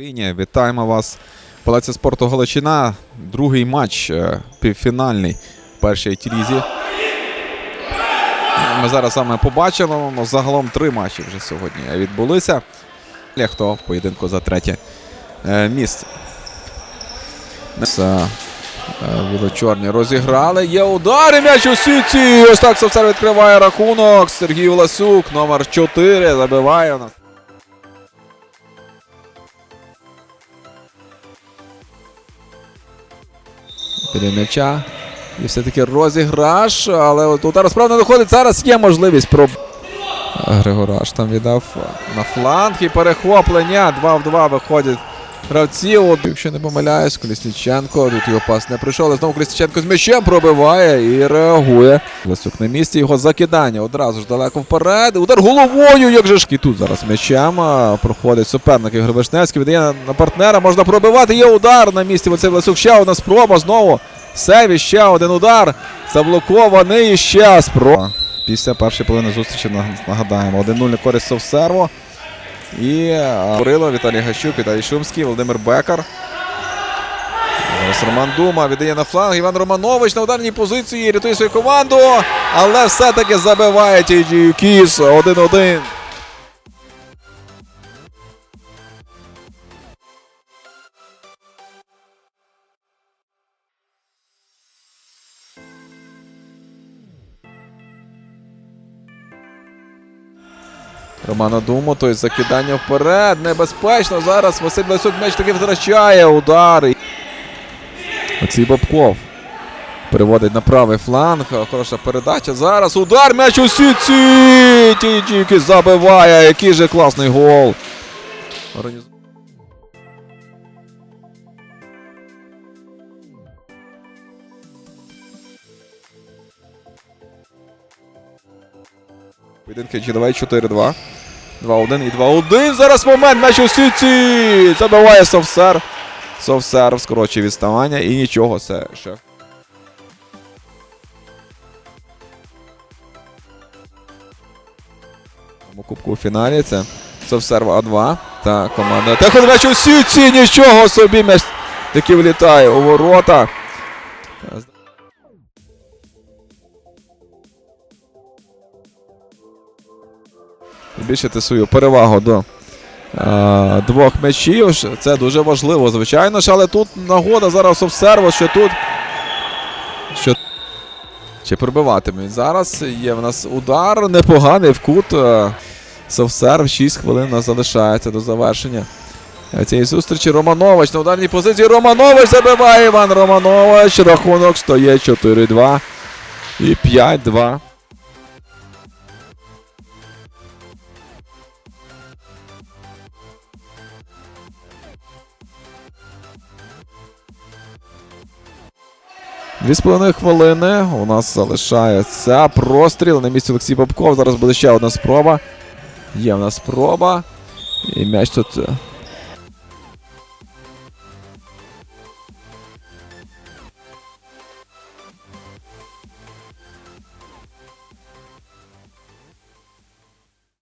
Україні. Вітаємо вас. Палаці спорту Галичина. Другий матч е, півфінальний першій тірізі. Ми зараз саме побачимо. Ну, Загалом три матчі вже сьогодні відбулися. Хто в поєдинку за третє е, місце. Це, е, Біло-чорні розіграли. Є удари. М'яч у сіці. Ось так Совсер відкриває рахунок. Сергій Власюк, номер 4, забиває у нас. Біля м'яча. І все-таки розіграш, але от удар справді доходить. Зараз є можливість про. Григораш там віддав на фланг і перехоплення. 2 в 2 виходять гравці. От, якщо не помиляюсь, Колісніченко. Тут його пас не прийшов, але знову Колісніченко з м'ячем пробиває і реагує. Ласюк на місці. Його закидання одразу ж далеко вперед. Удар головою, як же ж. І тут зараз м'ячем проходить суперник Ігор Вишневський. Віддає на, партнера. Можна пробивати. Є удар на місці. Оцей Власюк. Ще одна спроба. Знову. Сейв, і ще один удар. Заблокований і ще спроба. Після першої половини зустрічі нагадаємо. 1-0 на користь Совсерво. І Бурило, Віталій Гащук, Віталій Шумський, Володимир Бекар. Роман Дума віддає на фланг. Іван Романович на ударній позиції рятує свою команду. Але все-таки забиває TG Кіс 1-1. Романа Думу, той закидання вперед. Небезпечно. Зараз Василь Лисюк м'яч таки втрачає. Удар. Оцій Бабков. Переводить на правий фланг. Хороша передача. Зараз удар. М'яч у сітці. Тільки забиває. Який же класний гол. Поєдинки Чудовий 4-2. 2-1 і 2-1. Зараз момент м'яч у сітці. Забиває Совсер. Совсер скорочує відставання і нічого це ще. У кубку у фіналі це Совсер А2 та команда. Техон м'яч у сітці. Нічого собі м'яч таки влітає у ворота. Збільшити свою перевагу до е, двох м'ячів. Це дуже важливо, звичайно ж, але тут нагода зараз обсерва, що тут. Що... Чи пробиватимуть. Зараз є в нас удар непоганий в кут. е, Совсерв 6 хвилин залишається до завершення е, цієї зустрічі. Романович на ударній позиції. Романович забиває Іван Романович. Рахунок стає 4-2 і 5-2. Дві з половиною хвилини у нас залишається простріл на місці Олексій Бабков. Зараз буде ще одна спроба. Є в нас спроба. І м'яч тут е,